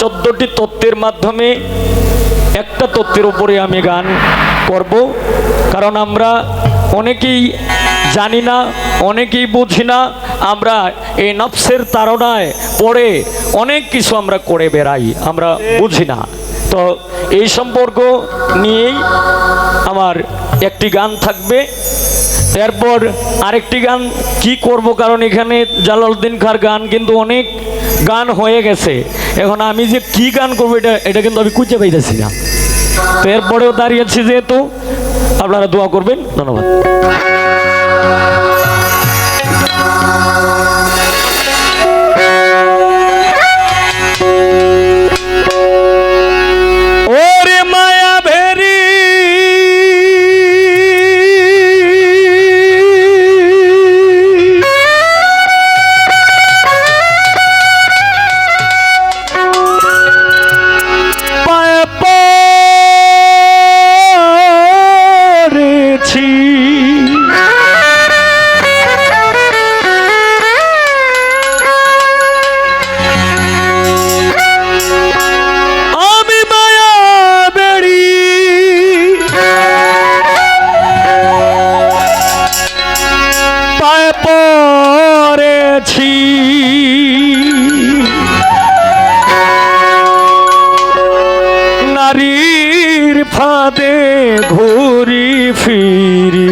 চোদ্দটি তত্ত্বের মাধ্যমে একটা তত্ত্বের উপরে আমি গান করব। কারণ আমরা অনেকেই জানি না, অনেকেই বুঝি না, আমরা এই নফসের তাড়নায় পড়ে অনেক কিছু আমরা করে বেড়াই, আমরা বুঝি না। তো এই সম্পর্ক নিয়েই আমার একটি গান থাকবে। এরপর আরেকটি গান কি করব, কারণ এখানে জালালউদ্দিন খার গান কিন্তু অনেক গান হয়ে গেছে। এখন আমি যে কি গান করব এটা এটা কিন্তু আমি খুঁজে পাইতেছি না। তো এরপরেও দাঁড়িয়েছি যেহেতু, আপনারা দোয়া করবেন, ধন্যবাদ। নারীর ফাঁদে ঘুরি ফিরি।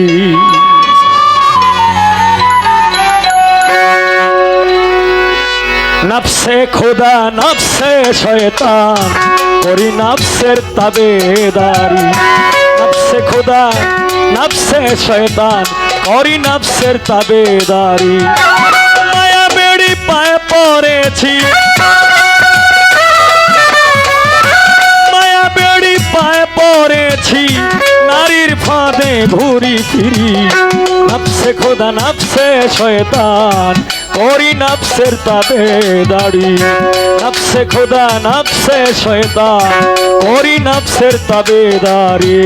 নফসে খোদা, নফসে শয়তান, করি নফসের তাবেদারি। নফসে খোদা, নফসে শয়তান, করি নফসের তাবেদারি। মায়া বেড়ি পায়ে পড়েছি। পড়েছি, নারীর ফাঁদে ঘুরি ফিরি। নাপসে খোদা নাপসে শয়তান করি নাপসের তাবে দাড়ি। নাপসে খোদা নাপসে শয়তান করি নাপসের তাবে দাড়ি।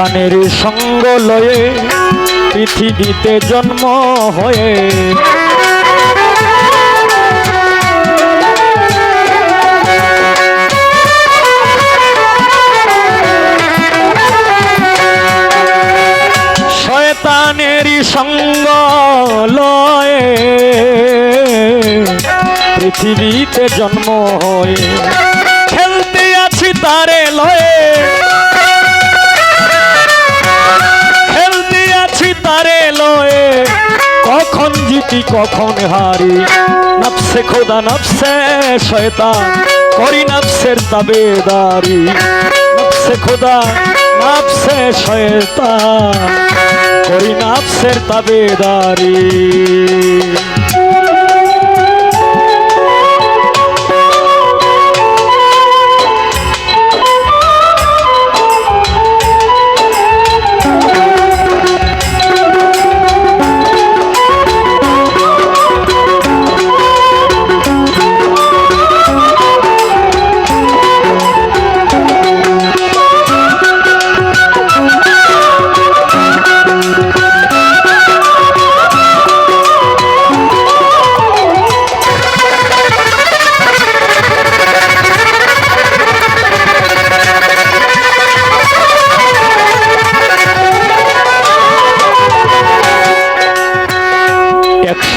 শয়তানের সঙ্গ লয়ে পৃথিবীতে জন্ম হয়ে। শয়তানেরই সঙ্গ লয়ে পৃথিবীতে জন্ম হয়ে। জিতি কখন হারি? নাপসে খোদা নাপসে শয়তান, করি নফসের তাবেদারি। নাপসে খোদা নাপসে শয়তান, করি নফসের তাবেদারি।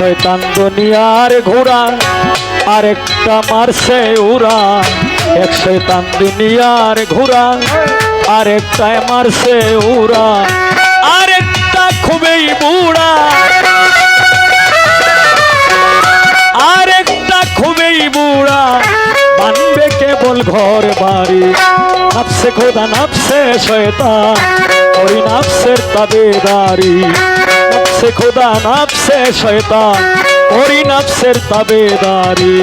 শয়তান দুনিয়ার ঘোড়া আরেকটা মারছে উড়া এক শয়তান দুনিয়ার ঘোড়া আরেকটায় মারছে উড়া আরেকটা খুবই বুড়া। আরেকটা খুবই বুড়া। মানবে কেবল ঘর বাড়ি। নাফসে খোদা নাফসে শয়তান ওই নাফসের তাবেদারি। নাফসে খোদা নাফসে শয়তান ওই নাফসের তাবেদারি।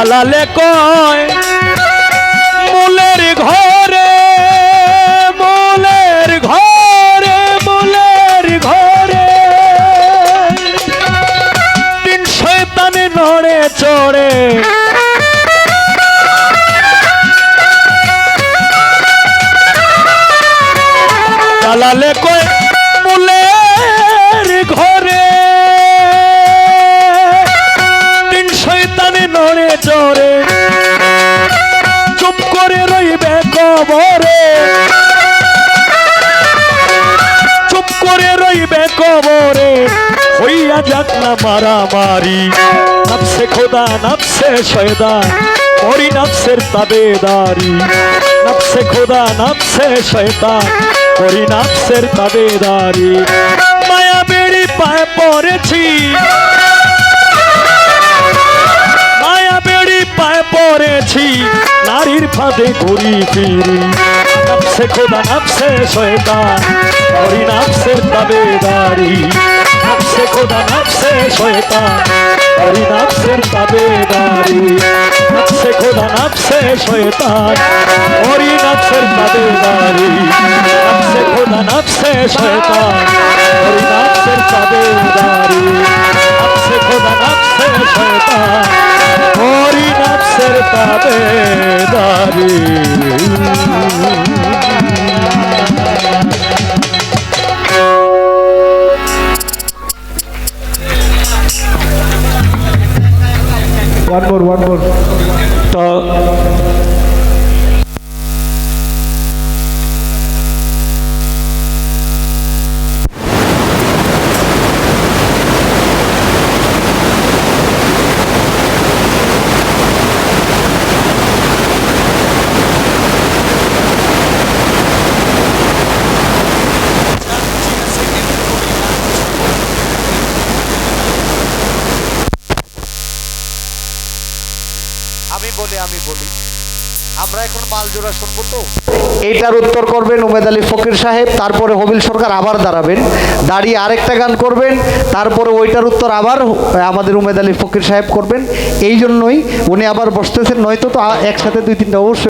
জ্বালালে কয় মূলের ঘরে মূলের ঘরে মূলের ঘরে। তিন শয়তানে নড়ে চড়ে নড়ে চড়ে চুপ করে রইবে কবরে। চুপ করে রইবে কবরে। হইয়া যাক না মারামারি। নফসে খোদা, নফসে শয়দান ওরি নফসের তাবেদারি। নফসে খোদা, নফসে শয়তান ওরি নফসের তাবেদারি। মায়া বেড়ি পায়ে পড়েছি। ঘুরি ফিরি। নাপসে খোদা নাপসে শয়তান হরি নাপসের তাবেদারি। নাপসে খোদা নাপসে শয়তান হরি নাপসের তাবেদারি। নাপসে খোদা নাপসে শয়তান হরি নাপসের তাবেদারি। নাপসে খোদা নাপসে শয়তান হরি নাপসের তাবেদারি। নাপসে খোদা নাপসে শয়তান Hari নাফসের তাবেদারি One more, one more. তো আমি বলি। আমরা এখন মালজোড়া শুনব তো? এইটার উত্তর করবেন উমেদ আলী ফকির সাহেব, তারপরে হবিল সরকার আবার দাঁড়াবেন। দাঁড়িয়ে আরেকটা গান করবেন, তারপরে ওইটার উত্তর আবার আমাদের উমেদ আলী ফকির সাহেব করবেন। এই জন্যই উনি আবার বসতেছেন, নয়তো তো একসাথে দুই তিনটা অবশ্যই